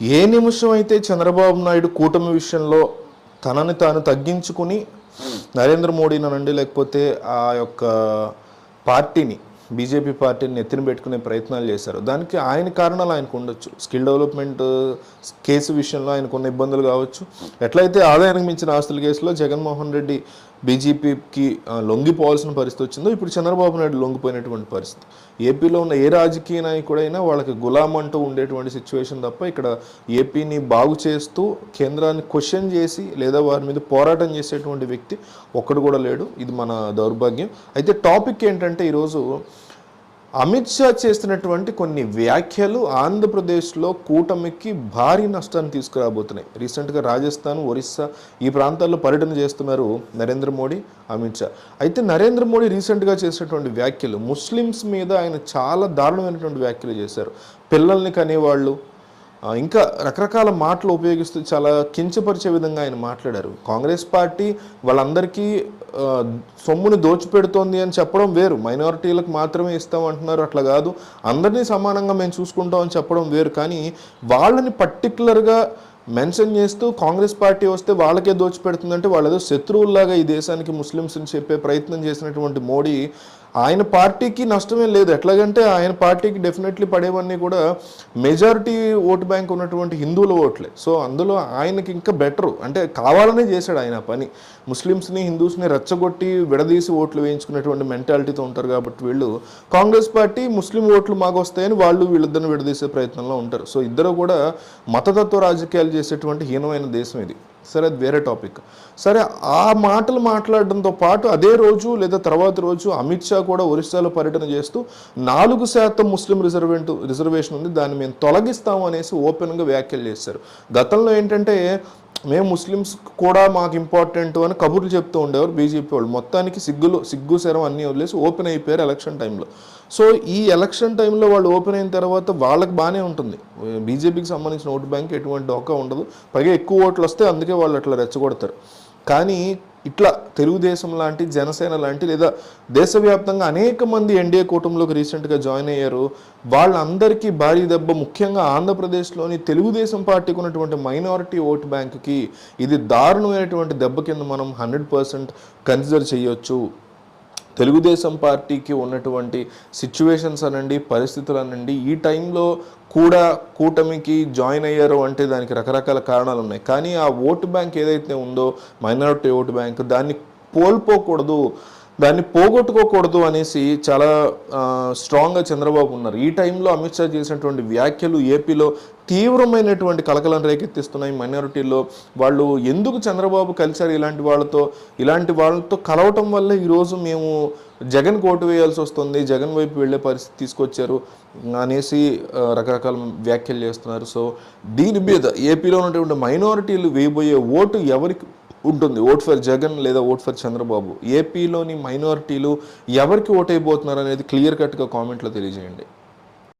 ఏ నిమిషం అయితే చంద్రబాబు నాయుడు కూటమి విషయంలో తనని తాను తగ్గించుకుని నరేంద్ర మోడీని అనండి లేకపోతే ఆ యొక్క పార్టీని బీజేపీ పార్టీని ఎత్తిన పెట్టుకునే ప్రయత్నాలు చేశారు. దానికి ఆయన కారణాలు ఆయనకు ఉండొచ్చు. స్కిల్ డెవలప్మెంట్ కేసు విషయంలో ఆయనకున్న ఇబ్బందులు కావచ్చు. ఎట్లయితే ఆదాయానికి మించిన ఆస్తుల కేసులో జగన్మోహన్ రెడ్డి బీజేపీకి లొంగిపోవాల్సిన పరిస్థితి వచ్చిందో ఇప్పుడు చంద్రబాబు నాయుడు లొంగిపోయినటువంటి పరిస్థితి. ఏపీలో ఉన్న ఏ రాజకీయ నాయకుడైనా వాళ్ళకి గులాం అంటూ ఉండేటువంటి సిచ్యువేషన్ తప్ప ఇక్కడ ఏపీని బాగు చేస్తూ కేంద్రాన్ని క్వశ్చన్ చేసి లేదా వారి మీద పోరాటం చేసేటువంటి వ్యక్తి ఒక్కడు కూడా లేడు. ఇది మన దౌర్భాగ్యం. అయితే టాపిక్ ఏంటంటే ఈరోజు అమిత్ షా చేస్తున్నటువంటి కొన్ని వ్యాఖ్యలు ఆంధ్రప్రదేశ్లో కూటమికి భారీ నష్టాన్ని తీసుకురాబోతున్నాయి. రీసెంట్గా రాజస్థాన్ ఒరిస్సా ఈ ప్రాంతాల్లో పర్యటన చేస్తున్నారు నరేంద్ర మోడీ అమిత్ షా. అయితే నరేంద్ర మోడీ రీసెంట్గా చేసినటువంటి వ్యాఖ్యలు ముస్లిమ్స్ మీద ఆయన చాలా దారుణమైనటువంటి వ్యాఖ్యలు చేశారు. పిల్లల్ని కనేవాళ్ళు ఇంకా రకరకాల మాటలు ఉపయోగిస్తూ చాలా కించపరిచే విధంగా ఆయన మాట్లాడారు. కాంగ్రెస్ పార్టీ వాళ్ళందరికీ సొమ్ముని దోచిపెడుతోంది అని చెప్పడం వేరు. మైనారిటీలకు మాత్రమే ఇస్తాం అంటున్నారు అట్లా కాదు. అందరినీ సమానంగా మేము చూసుకుంటాం అని చెప్పడం వేరు. కానీ వాళ్ళని పర్టికులర్గా మెన్షన్ చేస్తూ కాంగ్రెస్ పార్టీ వస్తే వాళ్ళకే దోచిపెడుతుందంటే వాళ్ళు ఏదో శత్రువుల్లాగా ఈ దేశానికి ముస్లిమ్స్ని చెప్పే ప్రయత్నం చేసినటువంటి మోడీ ఆయన పార్టీకి నష్టమే లేదు. ఎట్లాగంటే ఆయన పార్టీకి డెఫినెట్లీ పడేవన్నీ కూడా మెజారిటీ ఓటు బ్యాంక్ ఉన్నటువంటి హిందువుల ఓట్లే. సో అందులో ఆయనకి ఇంకా బెటరు అంటే కావాలనే చేశాడు ఆయన పని. ముస్లిమ్స్ని హిందూస్ని రెచ్చగొట్టి విడదీసి ఓట్లు వేయించుకునేటువంటి మెంటాలిటీతో ఉంటారు కాబట్టి వీళ్ళు కాంగ్రెస్ పార్టీ ముస్లిం ఓట్లు మాకు వస్తాయని వాళ్ళు వీళ్ళిద్దరిని విడదీసే ప్రయత్నంలో ఉంటారు. సో ఇద్దరు కూడా మతతత్వ రాజకీయాలు చేసేటువంటి హీనమైన దేశం ఇది. సరే అది వేరే టాపిక్. సరే ఆ మాటలు మాట్లాడడంతో పాటు అదే రోజు లేదా తర్వాత రోజు అమిత్ షా కూడా ఒరిస్సాలో పర్యటన చేస్తూ నాలుగు శాతం ముస్లిం రిజర్వేంట్ రిజర్వేషన్ ఉంది దాన్ని మేము తొలగిస్తాము అనేసి ఓపెన్గా వ్యాఖ్యలు చేశారు. గతంలో ఏంటంటే మేము ముస్లిమ్స్ కూడా మాకు ఇంపార్టెంట్ అని కబుర్లు చెప్తూ ఉండేవారు బీజేపీ వాళ్ళు. మొత్తానికి సిగ్గులు సిగ్గు శరం అన్నీ వదిలేసి ఓపెన్ అయిపోయారు ఎలక్షన్ టైంలో సో ఈ ఎలక్షన్ టైంలో వాళ్ళు ఓపెన్ అయిన తర్వాత వాళ్ళకి బాగానే ఉంటుంది. బీజేపీకి సంబంధించిన ఓటు బ్యాంక్ ఎటువంటి డోకా ఉండదు. పైగా ఎక్కువ ఓట్లు వస్తే అందుకే వాళ్ళు అట్లా రెచ్చగొడతారు. కానీ ఇట్లా తెలుగుదేశం లాంటి జనసేన లాంటి లేదా దేశవ్యాప్తంగా అనేక మంది ఎన్డీఏ కూటమిలోకి రీసెంట్గా జాయిన్ అయ్యారు. వాళ్ళందరికీ భారీ దెబ్బ ముఖ్యంగా ఆంధ్రప్రదేశ్లోని తెలుగుదేశం పార్టీకి ఉన్నటువంటి మైనారిటీ ఓటు బ్యాంకుకి ఇది దారుణమైనటువంటి దెబ్బ కింద మనం హండ్రెడ్ పర్సెంట్ కన్సిడర్ చేయొచ్చు. తెలుగుదేశం పార్టీకి ఉన్నటువంటి సిచ్యువేషన్స్ అనండి పరిస్థితులు అనండి ఈ టైంలో కూడా కూటమికి జాయిన్ అయ్యారు అంటే దానికి రకరకాల కారణాలు ఉన్నాయి. కానీ ఆ ఓటు బ్యాంక్ ఏదైతే ఉందో మైనారిటీ ఓటు బ్యాంక్ దాన్ని కోల్పోకూడదు. దాన్ని పోగొట్టుకోకూడదు అనేసి చాలా స్ట్రాంగ్గా చంద్రబాబు ఉన్నారు. ఈ టైంలో అమిత్ షా చేసినటువంటి వ్యాఖ్యలు ఏపీలో తీవ్రమైనటువంటి కలకలం రేకెత్తిస్తున్నాయి. మైనారిటీలో వాళ్ళు ఎందుకు చంద్రబాబు కలిశారు ఇలాంటి వాళ్ళతో? ఇలాంటి వాళ్ళతో కలవటం వల్ల ఈరోజు మేము జగన్ ఓటు వేయాల్సి వస్తుంది జగన్ వైపు వెళ్ళే పరిస్థితి తీసుకొచ్చారు అనేసి రకరకాల వ్యాఖ్యలు చేస్తున్నారు. సో దీని మీద ఏపీలో ఉన్నటువంటి మైనారిటీలు వేయబోయే ఓటు ఎవరికి ఉంటుంది. ఓట్ ఫర్ జగన్ లేదా ఓట్ ఫర్ చంద్రబాబు. ఏపీలోని మైనారిటీలు ఎవరికి ఓట్ అయిపోతున్నారు అనేది క్లియర్ కట్గా కామెంట్లో తెలియజేయండి.